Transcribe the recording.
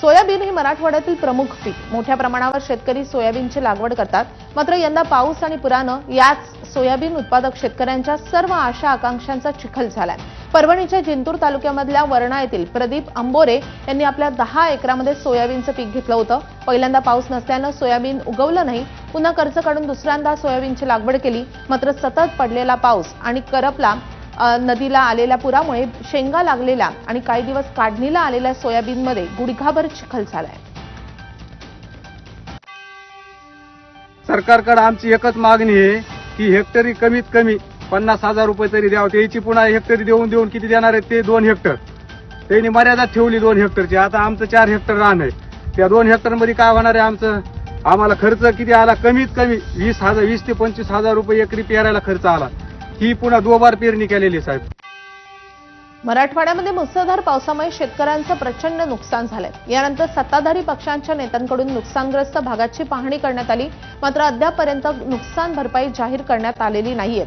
Soybean ही मराठवाड्यातील प्रमुख पीक. मोठ्या प्रमाणावर शेतकरी सोयाबीनची लागवड करतात. मात्र यंदा पाऊस आणि पुरानं याच सोयाबीन उत्पादक शेतकऱ्यांच्या सर्व आशा आकांक्षांचा चिखल झालाय. परभणीच्या जिंतूर तालुक्यामधल्या वर्णा येथील प्रदीप अंबोरे यांनी आपल्या दहा एकरामध्ये सोयाबीनचं पीक घेतलं होतं. पहिल्यांदा पाऊस नसल्यानं सोयाबीन उगवलं नाही. पुन्हा कर्ज काढून दुसऱ्यांदा सोयाबीनची लागवड केली. मात्र सतत पडलेला पाऊस आणि करपला नदीला आलेल्या पुरामुळे शेंगा लागलेल्या आणि काही दिवस काढणीला आलेल्या सोयाबीनमध्ये गुडघाभर चिखल झालाय. सरकारकडे आमची एकच मागणी आहे की हेक्टरी कमीत कमी पन्नास हजार रुपये तरी द्यावं. त्याची पुन्हा हेक्टरी देऊन देऊन किती देणार आहेत ते दोन हेक्टर. त्यांनी मर्यादा ठेवली दोन हेक्टरची. आता आमचं चार हेक्टर रान आहे. त्या दोन हेक्टरमध्ये काय होणार आहे आमचं? आम्हाला खर्च किती आला? कमीत कमी वीस हजार वीस ते पंचवीस हजार रुपये एकरी पेरायला खर्च आला. ही पुन्हा दोबार पेरणी केलेली साहेब. मराठवाड्यामध्ये मुसळधार पावसामुळे शेतकऱ्यांचं प्रचंड नुकसान झालंय. यानंतर सत्ताधारी पक्षांच्या नेत्यांकडून नुकसानग्रस्त भागाची पाहणी करण्यात आली. मात्र अद्यापपर्यंत नुकसान भरपाई जाहीर करण्यात आलेली नाहीये.